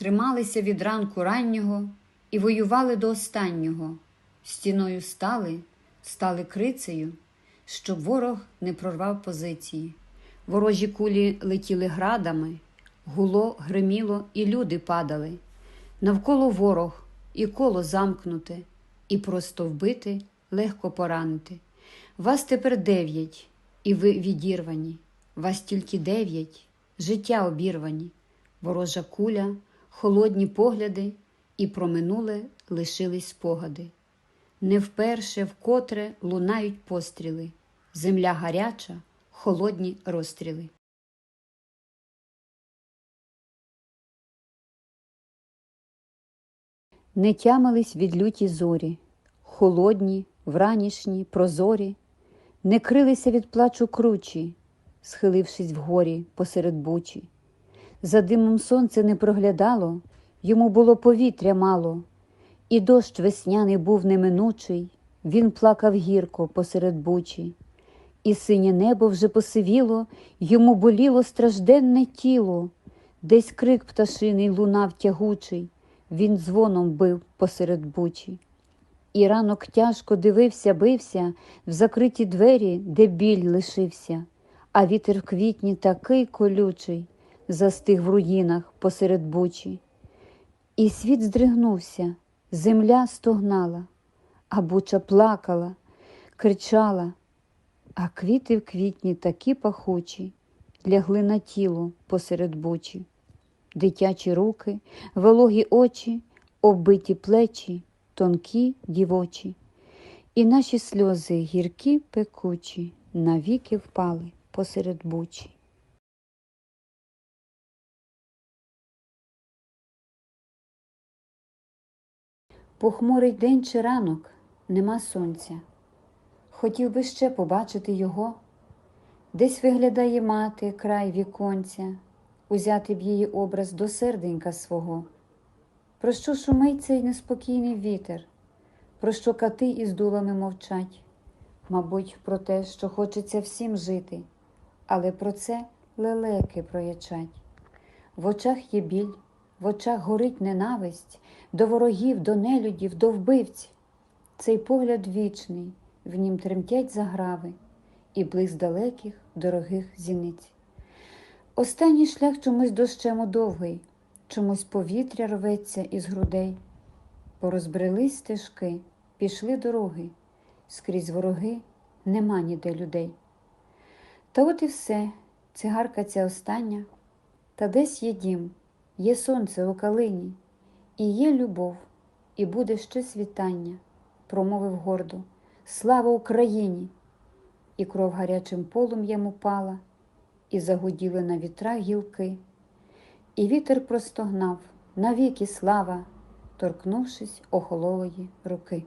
Трималися від ранку раннього і воювали до останнього. Стіною стали, стали крицею, щоб ворог не прорвав позиції. Ворожі кулі летіли градами, гуло, гриміло, і люди падали. Навколо ворог, і коло замкнуте, і просто вбити, легко поранити. Вас тепер дев'ять, і ви відірвані. Вас тільки дев'ять, життя обірвані, ворожа куля, холодні погляди, і про минуле лишились спогади. Не вперше, вкотре лунають постріли, земля гаряча, холодні розстріли. Не тямились від люті зорі, холодні, вранішні, прозорі, не крилися від плачу кручі, схилившись вгорі посеред бучі. За димом сонце не проглядало, йому було повітря мало, і дощ весняний був неминучий, він плакав гірко посеред бучі, і синє небо вже посивіло, йому боліло стражденне тіло, десь крик пташиний лунав тягучий, він дзвоном бив посеред бучі. І ранок тяжко дивився, бився в закриті двері, де біль лишився, а вітер в квітні такий колючий, застиг в руїнах посеред бучі. І світ здригнувся, земля стогнала, а буча плакала, кричала, а квіти в квітні такі пахучі, лягли на тіло посеред бучі. Дитячі руки, вологі очі, оббиті плечі, тонкі дівочі, і наші сльози гіркі пекучі навіки впали посеред бучі. Похмурий день чи ранок нема сонця. Хотів би ще побачити його. Десь виглядає мати край віконця, узяти б її образ до серденька свого. Про що шумить цей неспокійний вітер, про що кати із дулами мовчать, мабуть, про те, що хочеться всім жити, але про це лелеки проячать. В очах є біль, в очах горить ненависть до ворогів, до нелюдів, до вбивць. Цей погляд вічний, в нім тремтять заграви і блиск далеких, дорогих зіниць. Останній шлях чомусь дощему довгий, чомусь повітря рветься із грудей. Порозбрелись стежки, пішли дороги, скрізь вороги нема ніде людей. Та от і все, цигарка ця остання, та десь є дім, є сонце у калині, і є любов, і буде ще світання, промовив гордо. Слава Україні! І кров гарячим полум'ям упала, і загуділи на вітрах гілки, і вітер простогнав навіки слава, торкнувшись охололої руки.